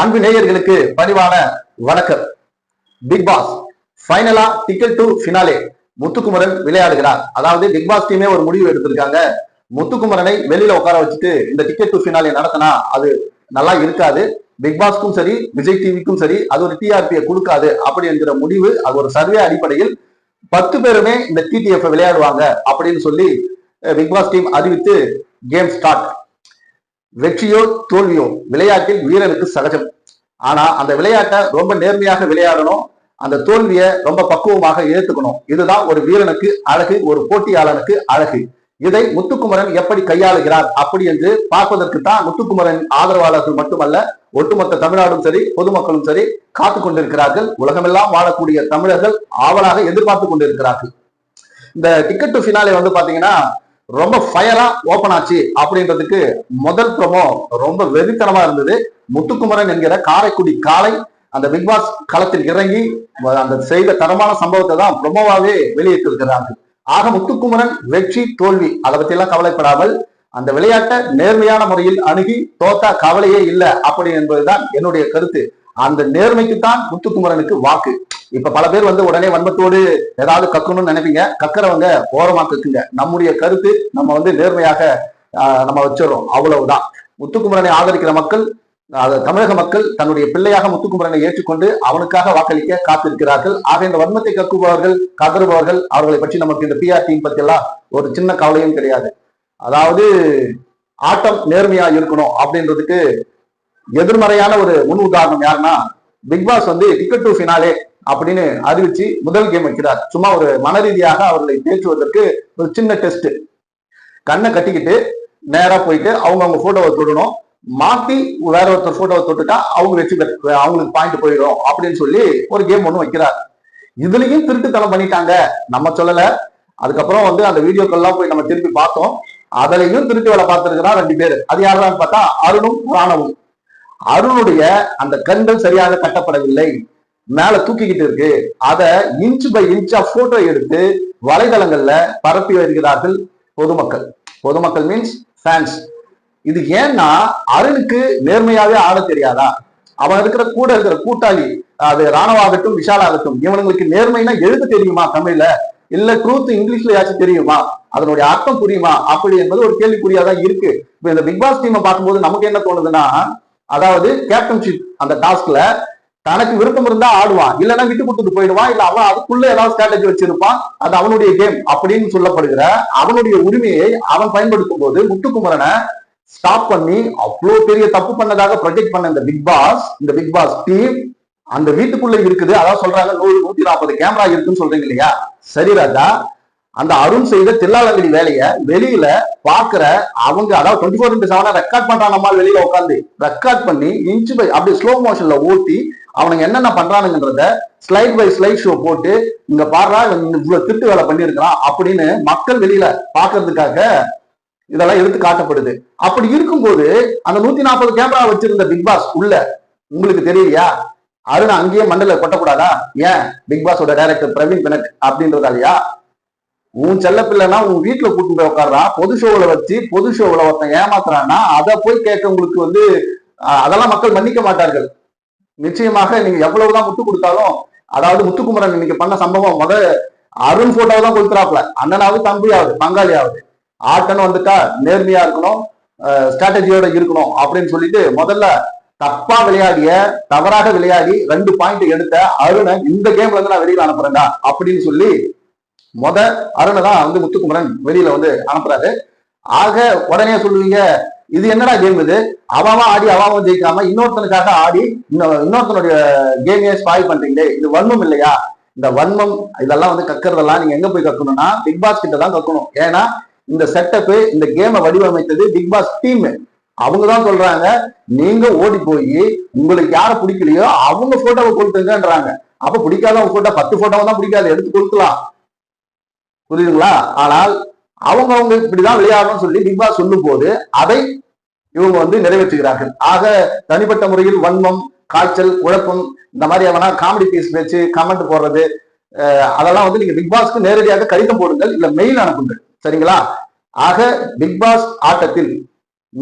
அன்பு நேயர்களுக்கு பணிவான வணக்கம். பிக் பாஸ் ஃபைனலா டிக்கெட் டு ஃபினாலே முத்துக்குமரன் விளையாடுகிறார். அதாவது பிக் பாஸ் டீமே ஒரு முடிவு எடுத்திருக்காங்க. முத்துக்குமரனை வெளியில உட்கார வச்சுட்டு இந்த டிக்கெட் டு ஃபினாலே நடத்தினா அது நல்லா இருக்காது. பிக் பாஸ்க்கும் சரி விஜய் டிவிக்கும் சரி அது ஒரு டிஆர்பியை கொடுக்காது அப்படி என்கிற முடிவு அது ஒரு சர்வே அடிப்படையில் பத்து பேருமே இந்த டிடிஎஃப் விளையாடுவாங்க அப்படின்னு சொல்லி பிக் பாஸ் டீம் அறிவித்து கேம் ஸ்டார்ட் வெற்றியோ தோல்வியோ விளையாட்டில் வீரனுக்கு சகஜம். ஆனா அந்த விளையாட்டை ரொம்ப நேர்மையாக விளையாடணும் அந்த தோல்வியை ரொம்ப பக்குவமாக ஏத்துக்கணும். இதுதான் ஒரு வீரனுக்கு அழகு ஒரு போட்டியாளனுக்கு அழகு. இதை முத்துக்குமரன் எப்படி கையாளுகிறார் அப்படி என்று பார்ப்பதற்கு தான் முத்துக்குமரன் ஆதரவாளர்கள் மட்டுமல்ல ஒட்டுமொத்த தமிழ்நாடும் சரி பொதுமக்களும் சரி காத்து கொண்டிருக்கிறார்கள். உலகமெல்லாம் வாழக்கூடிய தமிழர்கள் ஆவலாக எதிர்பார்த்து கொண்டிருக்கிறார்கள். இந்த டிக்கெட் டு ஃபினாலே வந்து பாத்தீங்கன்னா ரொம்ப ஃபயரா ஓபன் ஆச்சு அப்படின்றதுக்கு முதல் ப்ரமோ ரொம்ப வெறித்தனமா இருந்தது. முத்துக்குமரன் என்கிற காரைக்குடி காலை அந்த பிக் பாஸ் களத்தில் இறங்கி அந்த செய்த தரமான சம்பவத்தை தான் ப்ரொமோவாவே வெளியிட்டிருக்கிறார்கள். ஆக முத்துக்குமரன் வெற்றி தோல்வி அதை பத்தி எல்லாம் கவலைப்படாமல் அந்த விளையாட்டை நேர்மையான முறையில் அணுகி தோத்தா கவலையே இல்லை அப்படி என்பதுதான் என்னுடைய கருத்து. அந்த நேர்மைக்கு தான் முத்துக்குமரனுக்கு வாக்கு. இப்ப பல பேர் வந்து உடனே வன்மத்தோடு ஏதாவது கக்கணும்னு நினைப்பீங்க. கக்கறவங்க ஓரமா கக்குங்க. நம்முடைய கருத்து நம்ம வந்து நேர்மையாக நம்ம வச்சிடறோம். அவ்வளவுதான். முத்துக்குமரனை ஆதரிக்கிற மக்கள் தமிழக மக்கள் தன்னுடைய பிள்ளையாக முத்துக்குமரனை ஏற்றுக்கொண்டு அவனுக்காக வாக்களிக்க காத்திருக்கிறார்கள். ஆக இந்த வன்மத்தை கக்குபவர்கள் கதறுபவர்கள் அவர்களை பற்றி நமக்கு இந்த பிஆர் டீம் பத்தி எல்லாம் ஒரு சின்ன கவலையும் கிடையாது. அதாவது ஆட்டம் நேர்மையா இருக்கணும் அப்படின்றதுக்கு எதிர்மறையான ஒரு முன் உதாரணம் யாருன்னா பிக் பாஸ் வந்து டிக்கெட் டு ஃபினாலே அப்படின்னு அறிவிச்சு முதல் கேம் வைக்கிறார். சும்மா ஒரு மனரீதியாக அவர்களை தேற்றுவதற்கு ஒரு சின்ன டெஸ்ட் கண்ணை கட்டிக்கிட்டு நேரா போயிட்டு அவங்க அவங்க போட்டோவை தொடணும். மாத்தி வேற ஒருத்தர் போட்டோவை தொட்டுட்டா அவங்க வெற்றி பெற்று அவங்களுக்கு பாயிண்ட் போயிடும் அப்படின்னு சொல்லி ஒரு கேம் ஒண்ணு வைக்கிறார். இதுலயும் திருட்டுத்தனம் பண்ணிட்டாங்க. நம்ம சொல்லல. அதுக்கப்புறம் வந்து அந்த வீடியோக்கள்லாம் போய் நம்ம திருப்பி பார்த்தோம். அதுலயும் திருட்டு வேலை பார்த்திருக்கிறா ரெண்டு பேர். அது யாருன்னு பார்த்தா அருணும் ராணவும். அருணுடைய அந்த கண்கள் சரியாக கட்டப்படவில்லை. மேல தூக்கிக்கிட்டு இருக்கு. அதை இன்ச் பை இன்ச்சா போட்டோ எடுத்து வலைதளங்கள்ல பரப்பி வருகிறார்கள் பொதுமக்கள். பொதுமக்கள் மீன்ஸ் ஃபேன்ஸ் இது ஏன்னா அருணுக்கு நேர்மையாவே ஆட தெரியாதா? அவன் இருக்கிற கூட இருக்கிற கூட்டாளி அது ராணுவாகட்டும் விஷாலாகட்டும் இவனுங்களுக்கு நேர்மைனா எழுத தெரியுமா தமிழ்ல? இல்ல ட்ரூத் இங்கிலீஷ்ல யாச்சும் தெரியுமா? அதனுடைய அர்த்தம் புரியுமா? அப்படி என்பது ஒரு கேள்விக்குறியாதான் இருக்கு. இப்ப இந்த பிக் பாஸ் டீமை பார்க்கும்போது நமக்கு என்ன தோணுதுன்னா அதாவது கேப்டன்ஷிப் அந்த டாஸ்க்ல தனக்கு விருப்பம் இருந்தா ஆடுவான். இல்லைன்னா விட்டு கொடுத்துட்டு போயிடுவான். இல்ல அவன் அதுக்குள்ள ஏதாவது ஸ்ட்ராட்டஜி வச்சிருப்பான். அது அவனுடைய கேம் அப்படின்னு சொல்லப்படுகிற அவனுடைய உரிமையை அவன் பயன்படுத்தும் போது முத்துக்குமரனை ஸ்டாப் பண்ணி அவ்வளவு பெரிய தப்பு பண்ணதாக ப்ரொஜெக்ட் பண்ண இந்த பிக் பாஸ் இந்த பிக் பாஸ் டீம் அந்த வீட்டுக்குள்ள இருக்குது. அதான் சொல்றாங்க நூறு நூத்தி நாற்பது கேமரா இருக்குன்னு சொல்றீங்க இல்லையா? சரி ராஜா. அந்த அருண் செய்த தில்லாலங்கடி வேலையை வெளியில பாக்குற அவங்க அதாவது டுவெண்ட்டி ஃபோர் இன்ட்டு செவனா ரெக்கார்ட் பண்றாங்க நம்மால் வெளியில உட்காந்து ரெக்கார்ட் பண்ணி இன்ச்சு பை அப்படி ஸ்லோ மோஷன்ல ஓட்டி அவனுங்க என்னென்ன பண்றானுங்கன்றத ஸ்லைட் பை ஸ்லைட் ஷோ போட்டு இங்க பாடுறா இவ்வளவு திட்டு வேலை பண்ணியிருக்கிறான் அப்படின்னு மக்கள் வெளியில பாக்குறதுக்காக இதெல்லாம் எடுத்து காட்டப்படுது. அப்படி இருக்கும்போது அந்த நூத்தி நாற்பது கேமரா வச்சிருந்த பிக் பாஸ் உள்ள உங்களுக்கு தெரியலையா? அருண் அங்கேயே மண்டல கொட்டக்கூடாதா? ஏன்? பிக் பாஸோட டைரக்டர் பிரவீன் பினக் அப்படின்றதாலயா? உன் செல்ல பிள்ளைனா உன் வீட்டுல கூட்டு போய் உட்காடுறான் பொது ஷோவில் வச்சு பொது ஷோவில் ஒருத்தன் ஏமாத்துறான்னா அதை போய் கேட்க உங்களுக்கு வந்து அதெல்லாம் மக்கள் மன்னிக்க மாட்டார்கள். நிச்சயமாக நீங்க எவ்வளவுதான் முட்டு கொடுத்தாலும் அதாவது முத்துக்குமரன் இன்னைக்கு பண்ண சம்பவம் முத அருண் போட்டோவை தான் கொடுத்துறாப்ல அண்ணனாவது தம்பியாவது பங்காளியாவது. ஆட்டன்னு வந்துட்டா நேர்மையா இருக்கணும் ஸ்ட்ராட்டஜியோட இருக்கணும் அப்படின்னு சொல்லிட்டு முதல்ல தப்பா விளையாடிய தவறாக விளையாடி ரெண்டு பாயிண்ட் எடுத்த அருணை இந்த கேம்ல இருந்து நான் வெளியில அனுப்புறேன்டா அப்படின்னு சொல்லி முத அருணை தான் வந்து முத்துக்குமரன் வெளியில வந்து அனுப்புறாரு. ஆக உடனே சொல்லுவீங்க இது என்னடா கேம் இது? அவன் ஆடி அவன் ஜெயிக்காம இன்னொருத்தனுக்காக ஆடி இன்னொருத்தனுடைய கேமையே ஸ்பாயில் பண்றீங்களே. இது வன்மம் இல்லையா? இந்த வன்மம் இதெல்லாம் வந்து கக்கறதெல்லாம் நீங்க எங்க போய் கக்கணும்னா பிக் பாஸ் கிட்ட தான் கக்கணும். ஏன்னா இந்த செட்டப் இந்த கேமை வடிவமைத்தது பிக் பாஸ் டீம் அவங்க தான் சொல்றாங்க நீங்க ஓடி போய் உங்களுக்கு யாரை பிடிக்கலையோ அவங்க போட்டோவை கொடுத்துங்கன்றாங்க அப்ப பிடிக்காதவங்க போட்டோ பத்து போட்டோவை தான் பிடிக்காது. எடுத்து கொடுக்கலாம். புரியுதுங்களா? ஆனால் அவங்க அவங்க இப்படிதான் விளையாடணும்னு சொல்லி பிக் பாஸ் சொல்லும் போது அதை இவங்க வந்து நிறைவேற்றுகிறார்கள். ஆக தனிப்பட்ட முறையில் வன்மம் காய்ச்சல் குழப்பம் இந்த மாதிரி எவனா காமெடி பீஸ் வச்சு கமெண்ட் போடுறது அதெல்லாம் வந்து நீங்க பிக் பாஸ்க்கு நேரடியாக கடிதம் போடுங்கள் இல்ல மெயில் அனுப்புங்கள். சரிங்களா? ஆக பிக் பாஸ் ஆட்டத்தில்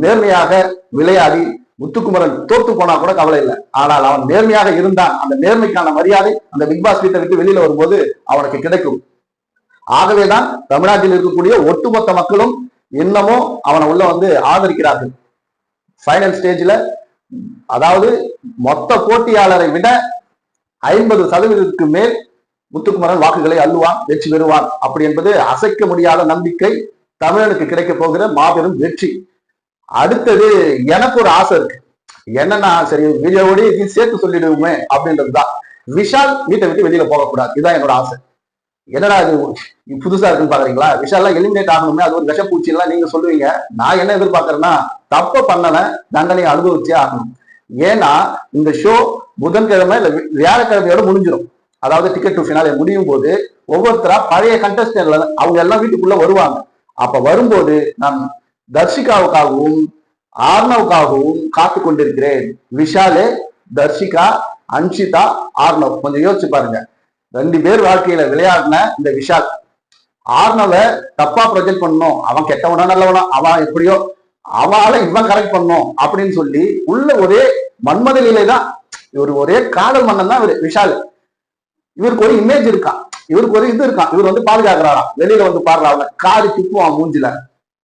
நேர்மையாக விளையாடி முத்துக்குமரன் தோத்து போனா கூட கவலை இல்லை. ஆனால் அவன் நேர்மையாக இருந்தான். அந்த நேர்மைக்கான மரியாதை அந்த பிக் பாஸ் வீட்டை விட்டு வெளியில வரும்போது அவனுக்கு கிடைக்கும். ஆகவேதான் தமிழ்நாட்டில் இருக்கக்கூடிய ஒட்டுமொத்த மக்களும் இன்னமும் அவனை உள்ள வந்து ஆதரிக்கிறார்கள். ஃபைனல் ஸ்டேஜ்ல அதாவது மொத்த போட்டியாளரை விட ஐம்பது சதவீதத்துக்கு மேல் முத்துக்குமரன் வாக்குகளை அள்ளுவான் வெற்றி பெறுவான். அப்படி என்பது அசைக்க முடியாத நம்பிக்கை தமிழனுக்கு கிடைக்க போகிற மாபெரும் வெற்றி. அடுத்தது எனக்கு ஒரு ஆசை இருக்கு. என்னன்னா சரி வீடியோவோட இதையும் சேர்த்து சொல்லிடுவோமே அப்படின்றதுதான் விஷால் வீட்டை விட்டு வெளியில போகக்கூடாது. இதுதான் என்னோட ஆசை. என்னடா இது? புதுசா இருக்குன்னு பாக்குறீங்களா? விஷால்லாம் எலிமினேட் ஆகணுமே அது ஒரு விஷப்பூச்சி எல்லாம் நீங்க சொல்லுவீங்க. நான் என்ன எதிர்பார்க்கறேன்னா தப்ப பண்ணல தண்டனையை அனுபவிச்சே ஆகணும். ஏன்னா இந்த ஷோ புதன்கிழமை இல்ல வியாழக்கிழமையோட முடிஞ்சிடும் அதாவது டிக்கெட் டு ஃபினாலே முடியும் போது ஒவ்வொருத்தரா பழைய கண்டஸ்டன்ட்ல அவங்க எல்லாம் வீட்டுக்குள்ள வருவாங்க. அப்ப வரும்போது நான் தர்ஷிகாவுக்காகவும் ஆர்னவுக்காகவும் காத்து கொண்டிருக்கிறேன். விஷாலு தர்ஷிகா அன்ஷிதா ஆர்னவ் கொஞ்சம் யோசிச்சு பாருங்க. ரெண்டு பேர் வாழ்க்கையில விளையாடின இந்த விஷால். ஆர்னவை தப்பா ப்ரொஜெக்ட் பண்ணும் அவன் கெட்டவனா நல்லவனா அவன் எப்படியோ அவளை இவன் கரெக்ட் பண்ணும் அப்படின்னு சொல்லி உள்ள ஒரே மன்மத நிலை தான். இவர் ஒரே காதல் மன்னன் தான் இவர் விஷால். இவருக்கு ஒரு இமேஜ் இருக்கான். இவருக்கு ஒரு இது இருக்கான். இவர் வந்து பாதுகாக்கிறாராம். வெளியில வந்து பாடுறா அவனை காரி துப்புவான் மூஞ்சில.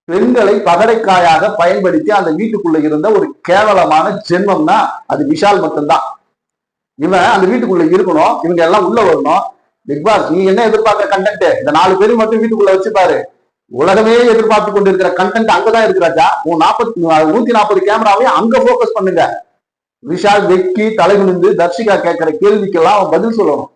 பெண்களை பகடைக்காயாக பயன்படுத்தி அந்த வீட்டுக்குள்ள இருந்த ஒரு கேவலமான ஜென்மம்னா அது விஷால் மட்டும்தான். இவன் அந்த வீட்டுக்குள்ள இருக்கணும் இவங்க எல்லாம் உள்ள வரணும். பிக் பாஸ் நீ என்ன எதிர்பார்க்க கண்டென்ட் இந்த நாலு பேரும் மட்டும் வீட்டுக்குள்ள வச்சுப்பாரு உலகமே எதிர்பார்த்து கொண்டிருக்கிற கண்டென்ட் அங்கதான் இருக்கிறாச்சா உன் நாற்பத்தி நூத்தி நாற்பது கேமராவையும் அங்க போக்கஸ் பண்ணுங்க. விஷால் வெக்கி தலைகுனிந்து தர்ஷிகா கேட்கிற கேள்விக்கெல்லாம் அவன் பதில் சொல்லணும்.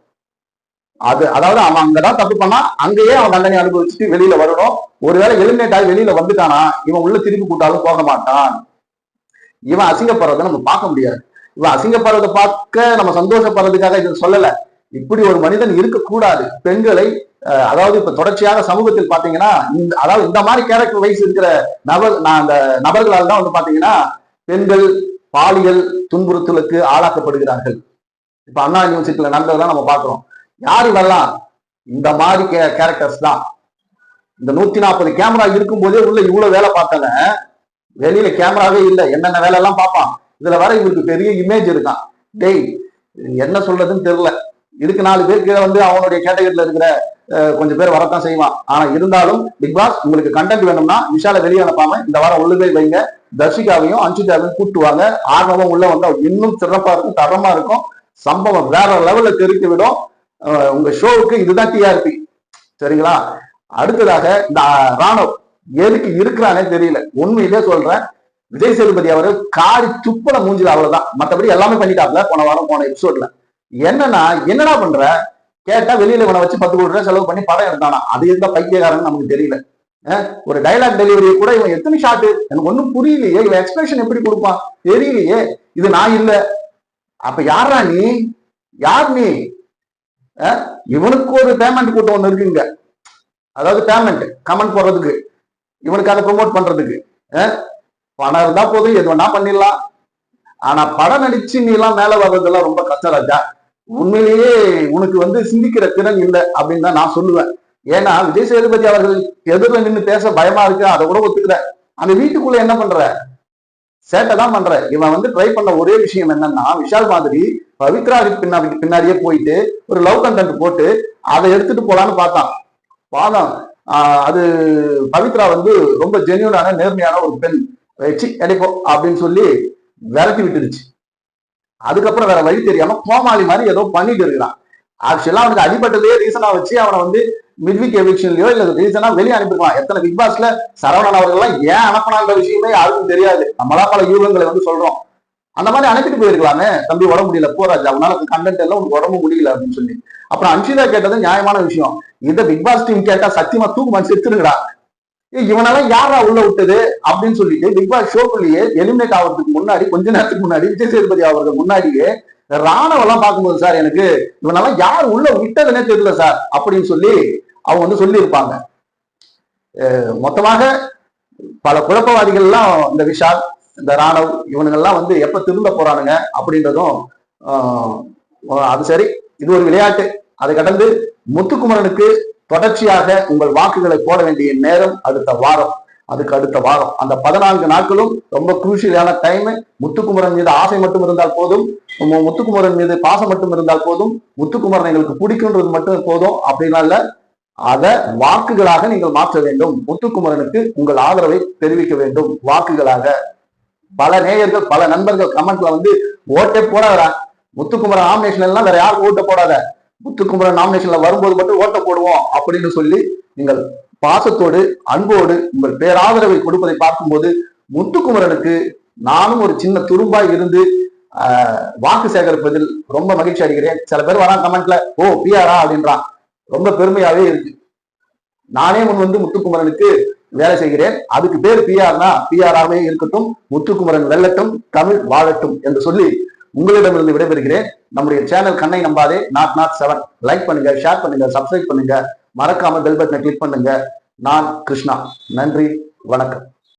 அது அதாவது அவன் அங்கதான் தப்பு பண்ணா அங்கேயே அவன் தண்டனை அனுபவிச்சுட்டு வெளியில வரணும். ஒருவேளை எலிமினேட் ஆகி வெளியில வந்துட்டானா இவன் உள்ள திருப்பி கூட்டாலும் போக மாட்டான். இவன் அசிங்கப்படுறதை நம்ம பார்க்க முடியாது. இவன் அசிங்கப்படுறதை பார்க்க நம்ம சந்தோஷப்படுறதுக்காக இது சொல்லல. இப்படி ஒரு மனிதன் இருக்கக்கூடாது. பெண்களை அதாவது இப்ப தொடர்ச்சியாக சமூகத்தில் பாத்தீங்கன்னா இந்த அதாவது இந்த மாதிரி கேரக்டர் வைஸ் இருக்கிற நபர் நான் அந்த நபர்களால் தான் வந்து பாத்தீங்கன்னா பெண்கள் பாலியல் துன்புறுத்தலுக்கு ஆளாக்கப்படுகிறார்கள். இப்ப அண்ணா யூனிவர்சிட்டியில நடந்ததெல்லாம் நம்ம பாக்குறோம் யார் இவெல்லாம்? இந்த மாதிரி கே கேரக்டர்ஸ் தான். இந்த நூத்தி நாற்பது கேமரா இருக்கும் போதே உள்ள இவ்வளவு வேலை பார்த்தவன் வெளியில கேமராவே இல்லை. என்னென்ன வேலை எல்லாம் பார்ப்பான்? இதுல வர இவருக்கு பெரிய இமேஜ் இருக்கான் டேய் என்ன சொல்றதுன்னு தெரியல. இதுக்கு நாலு பேர் கீழே வந்து அவனுடைய கேட்டகரியில இருக்கிற கொஞ்சம் பேர் வரத்தான் செய்வான். ஆனா இருந்தாலும் பிக் பாஸ் உங்களுக்கு கண்டென்ட் வேணும்னா விஷால வெளியே அனுப்பாம இந்த வாரம் உள்ள போய் வைங்க. தர்ஷிகாவையும் அஞ்சுதாவையும் கூட்டுவாங்க ஆர்வமும் உள்ள வந்தா இன்னும் சிறப்பா இருக்கும் தரமா இருக்கும். சம்பவம் வேற லெவல்ல தெரிவித்து விடும். உங்க ஷோவுக்கு இதுதான் டிஆர்பி சரிங்களா? அடுத்ததாக இந்த ராணுவ எதுக்கு இருக்கிறானே தெரியல. உண்மையிலே சொல்றேன். விஜய் சேதுபதி அவர் காரி துப்பல மூஞ்சில அவ்வளவுதான். மத்தபடி எல்லாமே பண்ணிட்டாப்ல போன வாரம் போன எபிசோட்ல என்னன்னா என்னடா பண்ற? கேட்டா வெளியில இவனை வச்சு பத்து கோடி ரூபாய் செலவு பண்ணி படம் எடுத்தானா? அது எந்த பைத்தியக்காரன்னு நமக்கு தெரியல. ஒரு டைலாக் டெலிவரி கூட இவன் எத்தனை ஷாட்டு எனக்கு ஒண்ணும் புரியலையே. இவன் எக்ஸ்பிரஷன் எப்படி கொடுப்பான்? தெரியலையே. இது நான் இல்ல. அப்ப யாரா நீ? யார் நீ? இவனுக்கு ஒரு பேமெண்ட் கூட்டம் ஒண்ணு இருக்குங்க. அதாவது பேமெண்ட் கமெண்ட் போடுறதுக்கு. இவனுக்கு அதை ப்ரொமோட் பண்றதுக்கு. பணம் இருந்தா போதும் எது வேணா பண்ணிடலாம். ஆனா படம் நடிச்சு நீ எல்லாம் மேல வர்றதெல்லாம் ரொம்ப கஷ்டம் ராஜா. உண்மையிலேயே உனக்கு வந்து சிந்திக்கிற திறன் இல்லை அப்படின்னு தான் நான் சொல்லுவேன். ஏன்னா விஜய் சேதுபதி அவர்கள் எதிரில் நின்று பேச பயமா இருக்கு அதை கூட ஒத்துக்கிறேன் அந்த வீட்டுக்குள்ள என்ன பண்ற? சேட்டை தான் பண்ற. இவன் வந்து ட்ரை பண்ண ஒரே விஷயம் என்னன்னா விஷால் மாதிரி பவித்ரா பின்னாடி பின்னாடியே போயிட்டு ஒரு லவ் கண்டென்ட் போட்டு அதை எடுத்துட்டு போலான்னு பார்த்தான். பாதம் அது பவித்ரா வந்து ரொம்ப ஜென்யூனான நேர்மையான ஒரு பெண். வச்சு எடைப்போ அப்படின்னு சொல்லி விரட்டி விட்டுருச்சு. அதுக்கப்புறம் வேற வழி தெரியாம கோமாளி மாதிரி ஏதோ பண்ணிட்டு இருக்கிறான். ஆக்சுவலா அவனுக்கு அடிபட்டதே ரீசனா வச்சு அவனை வந்து மிட்விக் எவிக்ஷன்லயோ இல்ல ரீசனா வெளியே அனுப்பிடுவான். எத்தனை பிக் பாஸ்ல சரவணன் அவர்கள்லாம் ஏன் அனுப்பினான்ற விஷயமே யாருக்கும் தெரியாது. நம்மளா பல யூகங்களை வந்து சொல்றோம். அந்த மாதிரி அனுப்பிட்டு போயிருக்கலாமே. தம்பி உடம்பு முடியல போராஜா அவனால கண்டென்ட் எல்லாம் உனக்கு உடம்பு முடியல அப்படின்னு சொல்லி. அப்புறம் அன்ஷிதா கேட்டது நியாயமான விஷயம். இந்த பிக் பாஸ் டீம் கேட்டா சத்தியமா தூக்கு மனுஷன் எடுத்துருங்கடா. இவனெல்லாம் யாரா உள்ள விட்டது? அப்படின்னு சொல்லிட்டு பிக் பாஸ் ஷோக்குள்ளேயே எலிமினேட் ஆகிறதுக்கு முன்னாடி கொஞ்ச நேரத்துக்கு முன்னாடி விஜய் சேதுபதி அவர்கள் முன்னாடியே ராணவெல்லாம் பார்க்கும்போது சார் எனக்கு இவனெல்லாம் யார் உள்ள விட்டதுன்னே தெரியல சார் அப்படின்னு சொல்லி அவங்க வந்து சொல்லியிருப்பாங்க. மொத்தமாக பல குழப்பவாதிகள்லாம் இந்த விஷால் இந்த ராணவ் இவனுங்கெல்லாம் வந்து எப்ப திரும்ப போறானுங்க அப்படின்றதும் அது சரி இது ஒரு விளையாட்டு. அதை கடந்து முத்துக்குமரனுக்கு தொடர்ச்சியாக உங்கள் வாக்குகளை போட வேண்டிய நேரம் அடுத்த வாரம் அதுக்கு அடுத்த வாரம். அந்த பதினான்கு நாட்களும் ரொம்ப குரூஷியலான டைம் முத்துக்குமரன் மீது ஆசை மட்டும் இருந்தால் போதும். முத்துக்குமரன் மீது பாசம் மட்டும் இருந்தால் போதும். முத்துக்குமரன் எங்களுக்கு பிடிக்குன்றது மட்டும் போதும். அப்படின்னா இல்ல அதை வாக்குகளாக நீங்கள் மாற்ற வேண்டும். முத்துக்குமரனுக்கு உங்கள் ஆதரவை தெரிவிக்க வேண்டும். வாக்குகளாக. பல நேயர்கள் பல நண்பர்கள் கமெண்ட்ல வந்து ஓட்டே போடாத முத்துக்குமரன் நாமினேஷன் எல்லாம் வேற யாரும் ஓட்ட போடாத. முத்துக்குமரன் நாமினேஷன்ல வரும்போது மட்டும் ஓட்ட போடுவோம் அப்படின்னு சொல்லி நீங்கள் பாசத்தோடு அன்போடு உங்கள் பேராதரவை கொடுப்பதை பார்க்கும்போது முத்துக்குமரனுக்கு நானும் ஒரு சின்ன துரும்பாய் இருந்து வாக்கு சேகரிப்பதில் ரொம்ப மகிழ்ச்சி அடைகிறேன். சில பேர் வரான் கமெண்ட்ல ஓ பிஆரா அப்படின்றான். ரொம்ப பெருமையாவே இருக்கு. நானே முன் வந்து முத்துக்குமரனுக்கு வேலை செய்கிறேன். அதுக்கு பேர் பிஆர்னா பிஆராகவே இருக்கட்டும் முத்துக்குமரன் வெல்லட்டும் தமிழ் வாழட்டும் என்று சொல்லி உங்களிடமிருந்து விடைபெறுகிறேன். நம்முடைய சேனல் கண்ணை நம்பாதே. நாட் நாட் செவன் லைக் பண்ணுங்க ஷேர் பண்ணுங்க சப்ஸ்கிரைப் பண்ணுங்க. மறக்காம பெல் பட்டனை கிளிக் பண்ணுங்க. நான் கிருஷ்ணா. நன்றி வணக்கம்.